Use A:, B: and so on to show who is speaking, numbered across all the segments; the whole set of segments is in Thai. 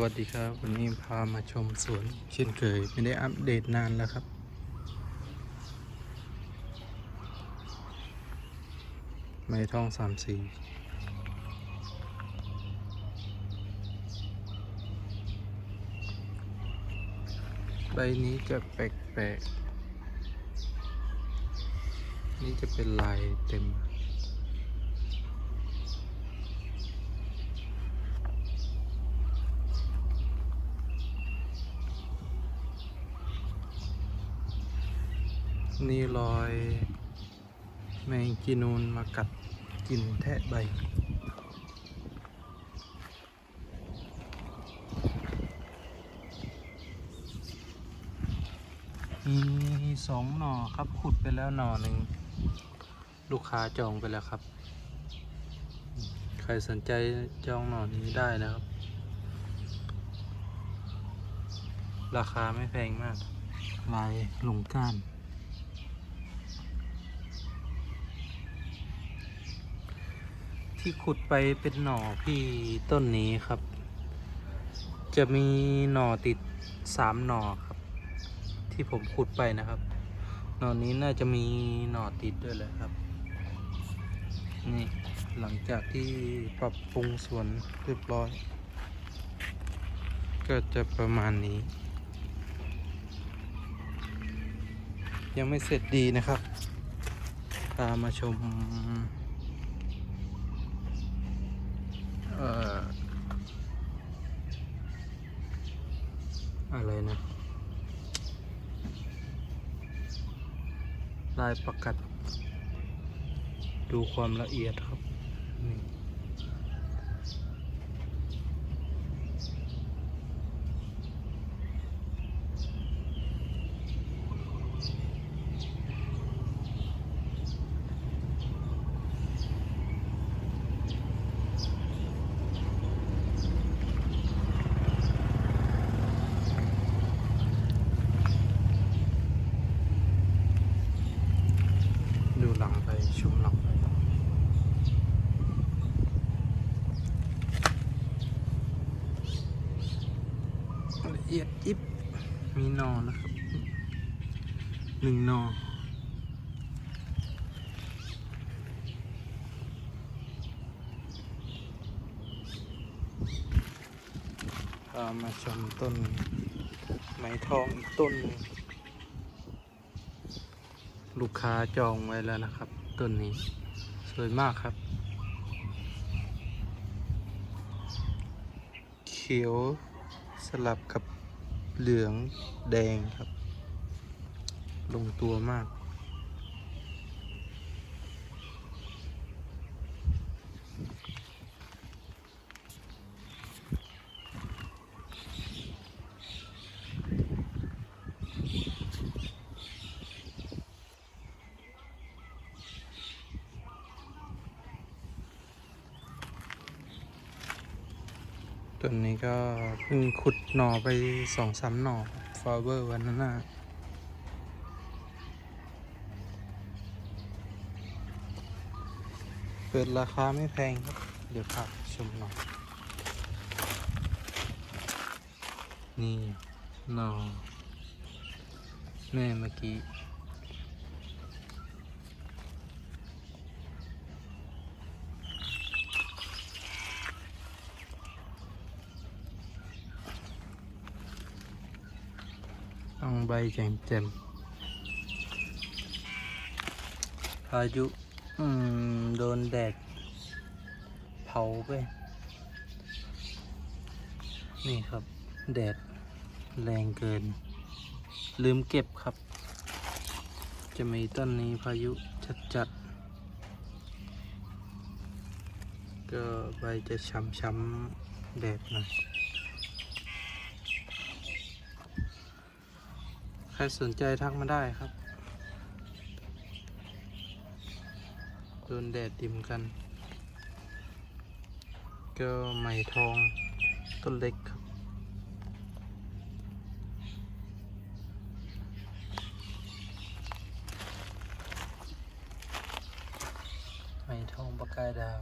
A: วัสดีครับ วันนี้พามาชมสวน เช่นเคย ไม่ได้อัปเดตนานแล้วครับ ไม้ทองสามสีใบนี้จะแปลกๆ นี่จะเป็นลายเต็ม นี่รอย แมงจีนูนมากัดกินแทะใบ มีสองหน่อครับขุดไปแล้วหน่อหนึ่ง ลูกค้าจองไปแล้วครับ ใครสนใจจองหน่อนี้ได้นะครับ ราคาไม่แพงมากลายลงก้าน ที่ขุดไปเป็นหน่อพี่ต้นนี้ครับ จะมีหน่อติดสามหน่อครับ ที่ผมขุดไปนะครับ หน่อนี้น่าจะมีหน่อติดด้วยแหละครับ นี่หลังจากที่ปรับปรุงสวนเรียบร้อย ก็จะประมาณนี้ ยังไม่เสร็จดีนะครับพามาชม เอะไรนะ ลายประกัด ดูความละเอียดครับ นี่ ดูหลังไปชมหลังไป ละ เอียดยิบมีนอนะครับหนึ่งนอพามาชมต้นไม้ทองอีกต้น ลูกค้าจองไว้แล้วนะครับ ต้นนี้สวยมากครับ เขียวสลับกับ เหลืองแดงครับ ลงตัวมาก ต้นนี้ก็เพิ่งขุดหน่อไปสองสามหน่อฟาเวอร์วันนั้นนะเปิดราคาไม่แพงครับ เดี๋ยวพาชมหน่อยนี่หน่อแม่เมื่อกี้ ต้องใบแจ่มแจ่มพายุอืมโดนแดดเผาไป นี่ครับ แดดแรงเกิน ลืมเก็บครับ จะมีต้นนี้พายุจัดจัดๆก็ใบจะช้ำๆ แดดหน่อย ใค รสนใจทักมาได้ครับ โดนแดดดิมกัน ก็ไหมทองต้นเล็กครับ ไหมทองประกายดาว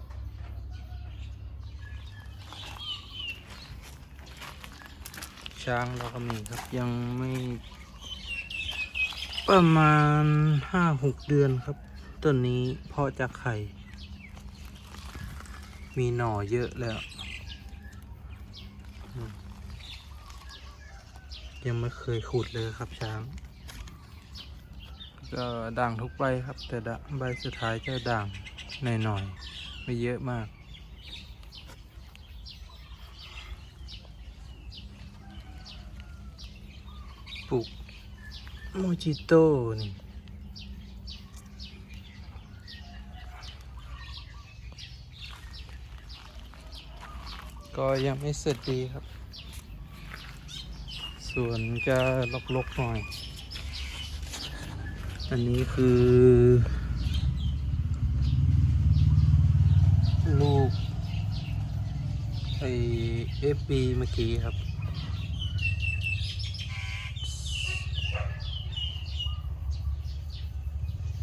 A: ช้างเราก็มีครับยังไม่ ประมาณห้าหกเดือนครับ ต้นนี้เพาะจากไข่ มีหน่อเยอะแล้ว ยังไม่เคยขุดเลยครับช้าง ก็ด่างทุกใบครับ แต่ดใบสุดท้ายจะด่างหน่อยๆไม่เยอะมากปลูก โมจิโต้นี่ก็ยังไม่เสร็จดีครับ ส่วนจะลกๆหน่อย อันนี้คือ ลูกไอเอฟบีเมื่อกี้ครับ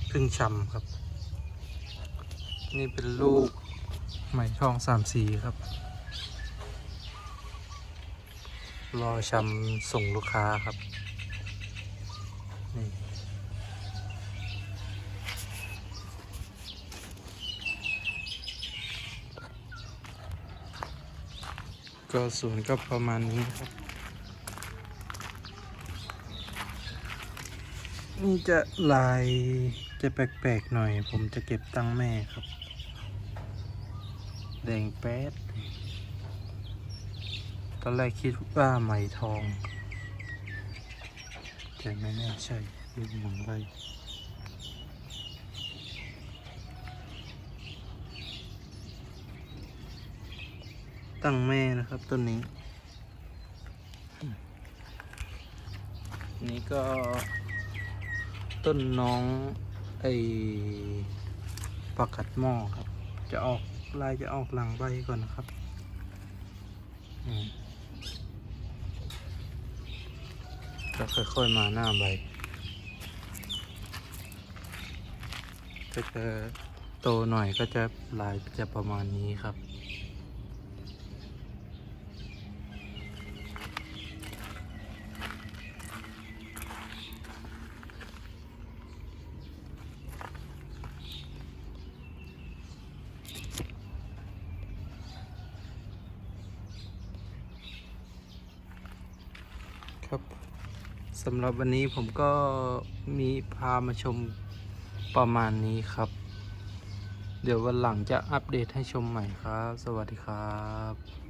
A: พึ่งชำครับ นี่เป็นลูกไหมทองสามสีครับ รอชำส่งลูกค้าครับนี่ก็สวนก็ประมาณนี้ครับนี่จะลาย จะแปลกๆหน่อย ผมจะเก็บตังแม่ครับ แดงแป๊ด ตอนแรกคิดว่าไหมทอง แต่ไม่แน่ใช่ดูหมุนไปตั้งแม่นะครับต้นนี้ นี่ก็ต้นน้อง ไอปักกัดหม้อครับ จะออกลายจะออกหลังใบก่อนนะครับอืมก็ค่อยๆมาหน้าใบก็จะโตหน่อยก็จะลายจะประมาณนี้ครับ ครับสำหรับวันนี้ผมก็มีพามาชมประมาณนี้ครับ เดี๋ยววันหลังจะอัปเดตให้ชมใหม่ครับ สวัสดีครับ